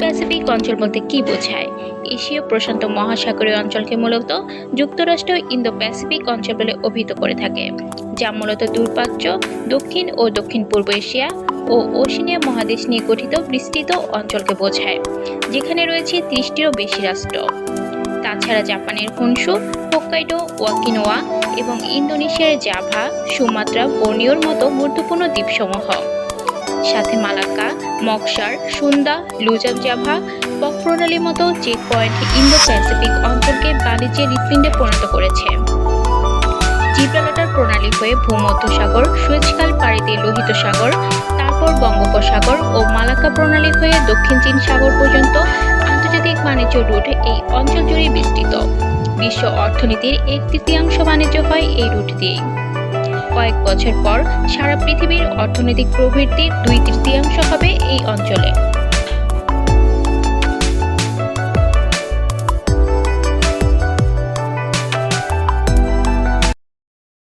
Pacific অঞ্চল বলতে কী বোঝায়? এশীয় প্রশান্ত মহাসাগরীয় অঞ্চলকে মূলত যুক্তরাষ্ট্র ইন্দো প্যাসিফিক অঞ্চল বলে অভিহিত করে থাকে, যা মূলত দূরপ্রাচ্য দক্ষিণ ও দক্ষিণ পূর্ব এশিয়া ও ওশিনিয়া মহাদেশ নিয়ে গঠিত বিস্তৃত অঞ্চলকে বোঝায়, যেখানে রয়েছে ত্রিশটিরও বেশি রাষ্ট্র। তাছাড়া জাপানের হুনসু, হোক্কাইডো, ওয়াকিনোয়া এবং ইন্দোনেশিয়ার জাভা, সুমাত্রা, বর্নিওর মতো গুরুত্বপূর্ণ দ্বীপসমূহ। সাথে মালাক্কা মকসার, সুন্দা লুজাব জাভা পক প্রণালীর মতো চেক পয়েন্ট ইন্দো প্যাসিফিক অঞ্চলকে বাণিজ্যের হৃৎপিণ্ডে পরিণত করেছে। জিব্রাল্টার প্রণালী হয়ে ভূমধ্যসাগর, সুয়েজকাল পাড়ি দিয়ে লোহিত সাগর, তারপর বঙ্গোপসাগর ও মালাক্কা প্রণালী হয়ে দক্ষিণ চীন সাগর পর্যন্ত আন্তর্জাতিক বাণিজ্য রুট এই অঞ্চল জুড়ে বিস্তৃত। বিশ্ব অর্থনীতির এক তৃতীয়াংশ বাণিজ্য হয় এই রুট দিয়েই। কয়েক বছর পর সারা পৃথিবীর অর্থনৈতিক প্রবৃদ্ধির দুই তৃতীয়াংশ হবে এই অঞ্চলে।